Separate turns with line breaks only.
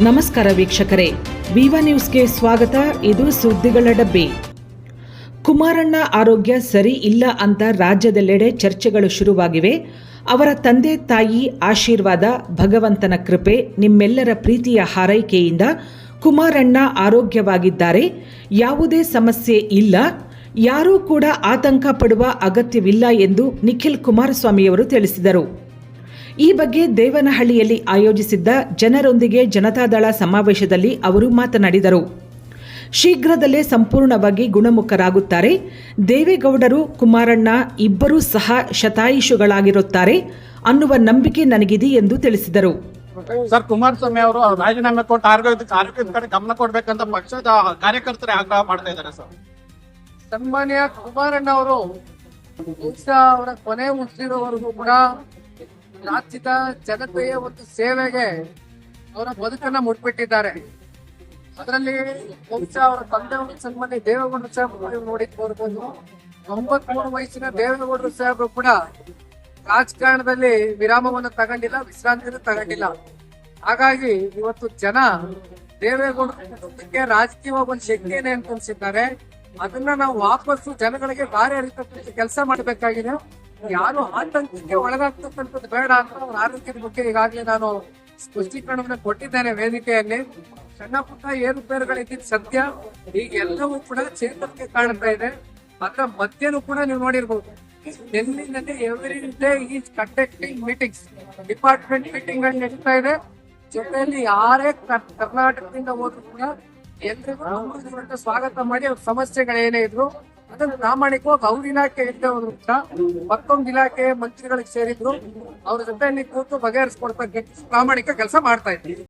ನಮಸ್ಕಾರ ವೀಕ್ಷಕರೇ. ವಿವಾ ನ್ಯೂಸ್ಗೆ ಸ್ವಾಗತ. ಇದು ಸುದ್ದಿಗಳ ಡಬ್ಬಿ. ಕುಮಾರಣ್ಣ ಆರೋಗ್ಯ ಸರಿ ಇಲ್ಲ ಅಂತ ರಾಜ್ಯದೆಲ್ಲೆಡೆ ಚರ್ಚೆಗಳು ಶುರುವಾಗಿವೆ. ಅವರ ತಂದೆ ತಾಯಿ ಆಶೀರ್ವಾದ, ಭಗವಂತನ ಕೃಪೆ, ನಿಮ್ಮೆಲ್ಲರ ಪ್ರೀತಿಯ ಹಾರೈಕೆಯಿಂದ ಕುಮಾರಣ್ಣ ಆರೋಗ್ಯವಾಗಿದ್ದಾರೆ. ಯಾವುದೇ ಸಮಸ್ಯೆ ಇಲ್ಲ. ಯಾರೂ ಕೂಡ ಆತಂಕ ಪಡುವ ಅಗತ್ಯವಿಲ್ಲ ಎಂದು ನಿಖಿಲ್ ಕುಮಾರಸ್ವಾಮಿಯವರು ತಿಳಿಸಿದರು. ಈ ಬಗ್ಗೆ ದೇವನಹಳ್ಳಿಯಲ್ಲಿ ಆಯೋಜಿಸಿದ್ದ ಜನರೊಂದಿಗೆ ಜನತಾದಳ ಸಮಾವೇಶದಲ್ಲಿ ಅವರು ಮಾತನಾಡಿದರು. ಶೀಘ್ರದಲ್ಲೇ ಸಂಪೂರ್ಣವಾಗಿ ಗುಣಮುಖರಾಗುತ್ತಾರೆ. ದೇವೇಗೌಡರು ಕುಮಾರಣ್ಣ ಇಬ್ಬರೂ ಸಹ ಶತಾಯುಷುಗಳಾಗಿರುತ್ತಾರೆ ಅನ್ನುವ ನಂಬಿಕೆ ನನಗಿದೆ ಎಂದು ತಿಳಿಸಿದರು.
ಸರ್ ಕುಮಾರಸ್ವಾಮಿ ಅವರು ರಾಜೀನಾಮೆ ಕೊಟ್ಟು ಆರೋಗ್ಯದ ಆರೋಗ್ಯದ ಕಡೆ ಗಮನ ಕೊಡ್ಬೇಕಂತ ಪಕ್ಷದ ಕಾರ್ಯಕರ್ತರೇ ಆಗ್ರಹ ಮಾಡ್ತಾ ಇದ್ದಾರೆ ಸರ್.
ಸನ್ಮಾನ್ಯ ಕುಮಾರಣ್ಣ ಅವರು ಅವರ ಕೊನೆ ಮುಗಿಸಿರೋವರೆಗೂ ಕೂಡ ರಾಜ್ಯದ ಜನತೆಯ ಒಂದು ಸೇವೆಗೆ ಅವರ ಬದುಕನ್ನ ಮುಟ್ಬಿಟ್ಟಿದ್ದಾರೆ. ಅದರಲ್ಲಿ ಬಹುಶಃ ಅವರ ತಂದೆ ಸನ್ಮಾನ್ಯ ದೇವೇಗೌಡರು ನೀವು ನೋಡಿರ್ಬೋದು ತೊಂಬತ್ಮೂರು ವಯಸ್ಸಿನ ದೇವೇಗೌಡರು ಸಾಹೇಬರು ಕೂಡ ರಾಜಕಾರಣದಲ್ಲಿ ವಿರಾಮವನ್ನು ತಗೊಂಡಿಲ್ಲ, ವಿಶ್ರಾಂತಿಯನ್ನು ತಗೊಂಡಿಲ್ಲ. ಹಾಗಾಗಿ ಇವತ್ತು ಜನ ದೇವೇಗೌಡರಿಗೆ ರಾಜಕೀಯವಾಗಿ ಒಂದು ಶಕ್ತಿಯೇ ಅಂತ ಅನ್ಸಿದ್ದಾರೆ ಅದನ್ನ ನಾವು ವಾಪಸ್ಸು ಜನಗಳಿಗೆ ಹರಿತಕ್ಕಂಥ ಕೆಲಸ ಮಾಡಬೇಕಾಗಿದೆ. ಯಾರು ಆತಂಕಕ್ಕೆ ಒಳಗಾಗ್ತಕ್ಕಂಥದ್ದು ಬೇಡ ಅಂತ ಅವ್ರ ಆರೋಗ್ಯದ ಬಗ್ಗೆ ಈಗಾಗಲೇ ನಾನು ಸ್ಪಷ್ಟೀಕರಣವನ್ನು ಕೊಟ್ಟಿದ್ದೇನೆ ವೇದಿಕೆಯಲ್ಲಿ. ಸಣ್ಣ ಪುಟ್ಟ ಏರುಪೇರುಗಳಿದ್ದಿದ್ದು ಸತ್ಯ ಈಗ ಎಲ್ಲವೂ ಕೂಡ ಚೇತರಿಕೆ ಕಾಣ್ತಾ ಇದೆ. ಅದರ ಮಧ್ಯನೂ ಕೂಡ ನೀವು ನೋಡಿರ್ಬೋದು. ಡೆಲ್ಲಿನಲ್ಲಿ every day is conducting meetings department ಮೀಟಿಂಗ್ಗಳು ನಡೀತಾ ಇದೆ. ಜೊತೆಯಲ್ಲಿ ಯಾರೇ ಕರ್- ಕರ್ನಾಟಕದಿಂದ ಹೋದ್ರು ಕೂಡ ಎಲ್ರಿಗೂ ಸ್ವಾಗತ ಮಾಡಿ ಅವ್ರ ಸಮಸ್ಯೆಗಳೇನೇ ಇದ್ರು ಅದನ್ನ ಪ್ರಾಮಾಣಿಕವಾಗಿ ಅವ್ರ ಇಲಾಖೆ ಇದ್ದವರು ಕೂಡ ಮತ್ತೊಂದು ಇಲಾಖೆ ಮಂತ್ರಿಗಳಿಗೆ ಸೇರಿದ್ರು. ಅವ್ರ ಜೊತೆಯಲ್ಲಿ ಕೂತು ಬಗೆಹರಿಸ್ಕೊಡ್ತಾ ಪ್ರಾಮಾಣಿಕ ಕೆಲಸ ಮಾಡ್ತಾ ಇದ್ದೀವಿ